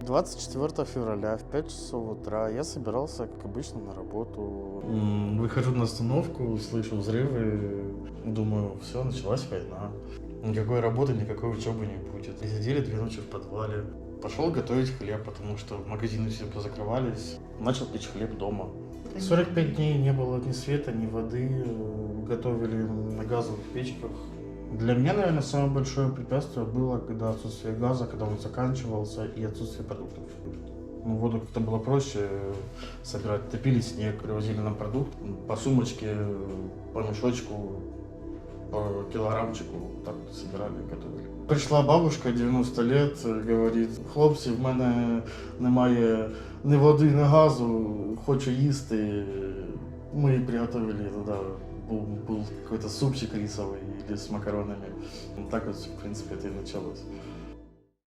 24 февраля в 5 часов утра я собирался, как обычно, на работу. Выхожу на остановку, слышу взрывы, думаю, все, началась война. Никакой работы, никакой учебы не будет. И сидели две ночи в подвале. Пошел готовить хлеб, потому что магазины все позакрывались. Начал печь хлеб дома. 45 дней не было ни света, ни воды. Готовили на газовых печках. Для меня, наверное, самое большое препятствие было, когда отсутствие газа, когда он заканчивался, и отсутствие продуктов. Ну, воду как-то было проще э, собирать. Топили снег, привозили нам продукт по сумочке, по мешочку, по килограммчику. Так вот собирали и готовили. Прийшла бабушка 90 лет, е, говорить, хлопці, в мене немає ні води, ні газу, хочу їсти. Ми приготовили туди, був, був какой-то супчик рисовый или с макаронами. Так вот, в принципе, это и началось.